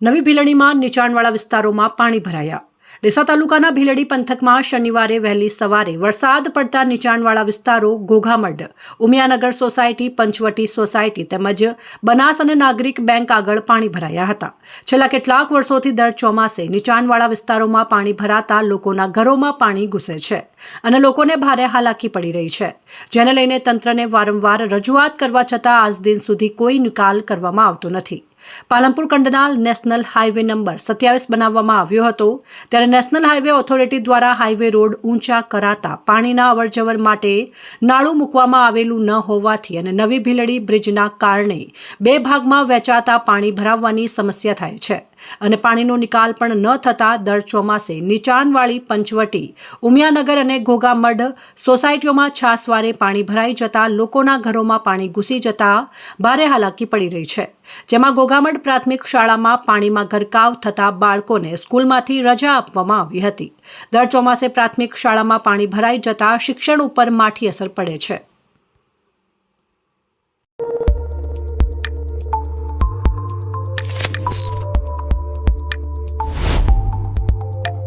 નવી ભીલડીમાં નીચાણવાળા વિસ્તારોમાં પાણી ભરાયા. ડીસા તાલુકાના ભીલડી પંથકમાં શનિવારે વહેલી સવારે વરસાદ પડતા નીચાણવાળા વિસ્તારો ઘોઘામડ ઉમિયાનગર સોસાયટી, પંચવટી સોસાયટી તેમજ બનાસ અને નાગરિક બેંક આગળ પાણી ભરાયા હતા. છેલ્લા કેટલાક વર્ષોથી દર ચોમાસે નીચાણવાળા વિસ્તારોમાં પાણી ભરાતા લોકોના ઘરોમાં પાણી ઘૂસે છે અને લોકોને ભારે હાલાકી પડી રહી છે. જેને લઈને તંત્રને વારંવાર રજૂઆત કરવા છતાં આજ દિન સુધી કોઈ નિકાલ કરવામાં આવતો નથી. પાલનપુર કંડનાલ નેશનલ હાઈવે નંબર સત્યાવીસ બનાવવામાં આવ્યો હતો. ત્યારે નેશનલ હાઈવે ઓથોરિટી દ્વારા હાઈવે રોડ ઊંચા કરાતા પાણીના અવરજવર માટે નાળું મૂકવામાં આવેલું ન હોવાથી અને નવી ભીલડી બ્રિજના કારણે બે ભાગમાં વેચાતા પાણી ભરાવવાની સમસ્યા થાય છે. અને પાણીનો નિકાલ પણ ન થતાં દર ચોમાસે નીચાણવાળી પંચવટી, ઉમિયાનગર અને ઘોઘામડ સોસાયટીઓમાં છાસવારે પાણી ભરાઈ જતા લોકોના ઘરોમાં પાણી ઘૂસી જતા ભારે હાલાકી પડી રહી છે. જેમાં ઘોઘામડ પ્રાથમિક શાળામાં પાણીમાં ગરકાવ થતા બાળકોને સ્કૂલમાંથી રજા આપવામાં આવી હતી. દર ચોમાસે પ્રાથમિક શાળામાં પાણી ભરાઈ જતા શિક્ષણ ઉપર માઠી અસર પડે છે.